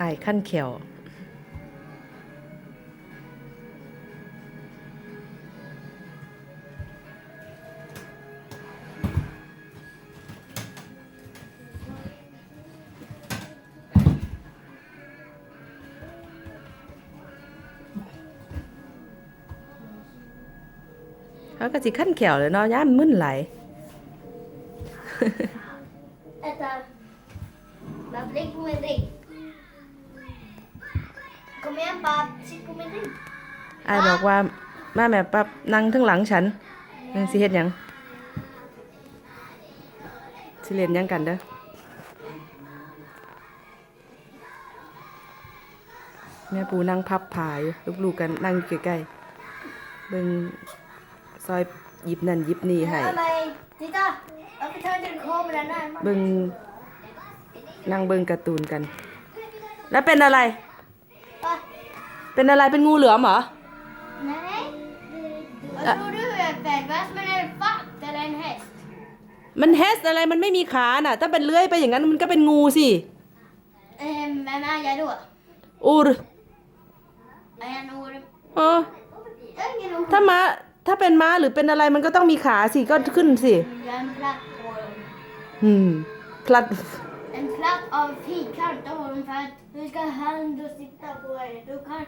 อายขั้นเขียวเขาก็สิขั้นแขียวเลยเนาะย่านมึนไหลอาจารย์รับเล็กไม่เล็กไอ้ายบอกว่าม่แม่ปับนั่งทั้งหลังฉันนั่งสิเฮ็ดยังสิเล่นยังกันเด้อแม่ปูนั่งพับผายลูกๆกันนั่งใกล้ๆเบิ่งซอยหยิบนั่น หยิบนี่ให้้งนเบิ่งนั่งเบิ่งการ์ตูนกัน แล้วเป็นอะไรป็นอะไรเป็นงูเหลือมเหรอมันเฮสอะไรมันไม่มีขาน่ะถ้าเป็นเลื้อยไปอย่างนั้นมันก็เป็นงูสิ เอ็มแม่แม่ยายด้วยอูรไอ้นอูรเออถ้ามาถ้าเป็นม้าหรือเป็นอะไรมันก็ต้องมีขาสิก็ขึ้นสิ อืมพลัดเอ็มพลัดออฟที่ขาโตมันพลัดดูการดูสิตาบัวดูการ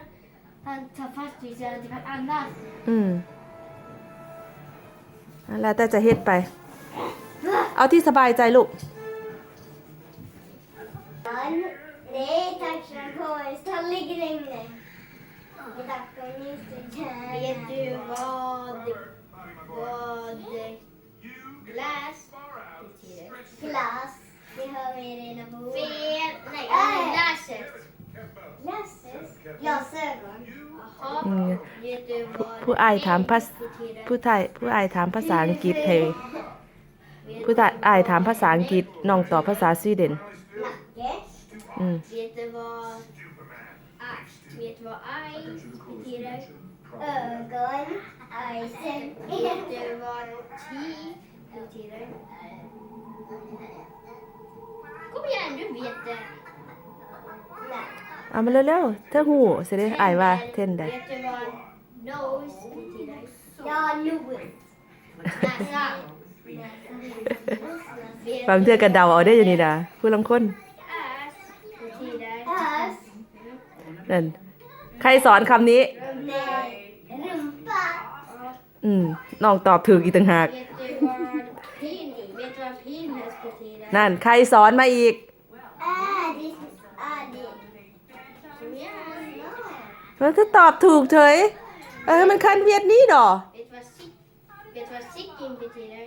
แล้วแต่จะเฮ็ดไป เอาที่สบายใจลูกเฮ็ดอยู่บ้ดึกบ่ดึกลาสลาสที่เฮาเรียนในโบผู้อายถามภาษาผู้ไทยผู้อายถามภาษาอังกฤษเห้ผู้ไทยอายถามภาษาอังกฤษน้องตอบภาษาสวีเดนอืมเอามาเร็วๆเธอหูเสด็ดไอายว่าเท่นได้ฟังเธอกันเดาเอาได้ยังนี่นะผู้ลังคนนั่นใครสอนคำนี้ อืมน้องตอบถูกอีกต่างหาก นั่น ใครสอนมาอีกแล้วถ้าตอบถูกเฉยเออมันคันเวียดนี้ดอ Vet du vad sick, vet du vad sicken betyder?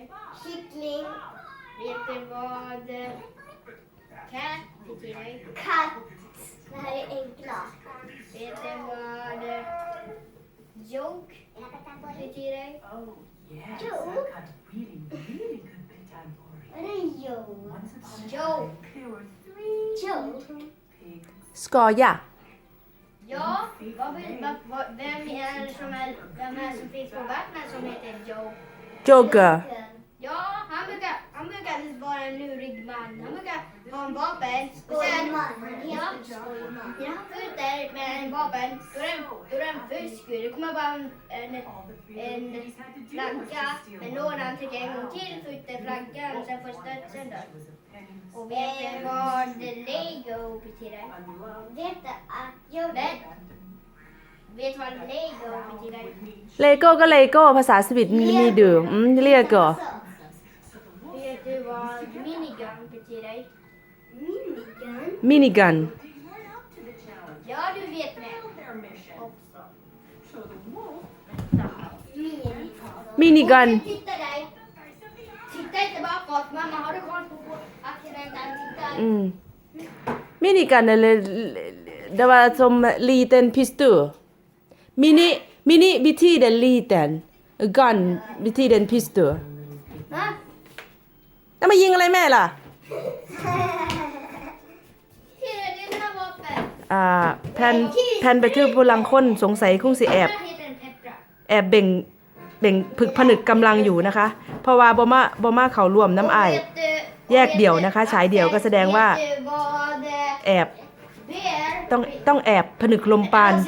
Kyckling, Vet Ja, vad, vad, vad, vem är det som, är, vem är som finns på Batman som heter Joe? Joker. Han var en lurig man. Han brukar ha en vapen. Skojman. han skjuter med en vapen, då är den, då fusk. Det kommer bara en, en, flagga. Men då han trycker en gång till skjuter flaggan, sen får studsen dör. Och vet du vad lego betyder? Vet du jag vet. Vet vad lego betyder? Lego ก็ lego ภาษาสวิตมีดูอืม lego There was minigun today. Minigun? Minigun. Ja, du vet mig. Minigun. Titta dig. Titta inte bakåt. Mamma, har du koll på axeln där? Minigun eller det var som liten pistol. Mini, mini betyder liten. Gun betyder pistol. Va? แล้วมายิงอะไรแม่ล่ะที่นีาแปด่แนนไปทือพลังคนสงสัยคงสิแอบี่แอแอบเบ่ง เบ่งผึกผนึกกำลังอยู่นะคะ เพราะว่าบอมาบอมาเขารวมน้ำอาย แยกเดี่ยวนะคะฉายเดี่ยวก็แสดงว่าแอบต้อง ต้องแอบผนึกลมปานเ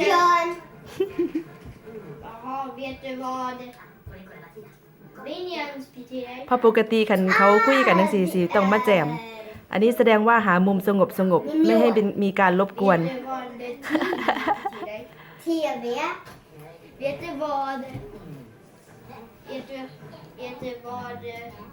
พราะปกติคันเขาคุยกันนังสีสีต้องมาแจม อันนี้แสดงว่าหามุมสงบสงบ ไม่ให้เป็นมีการรบกวนเ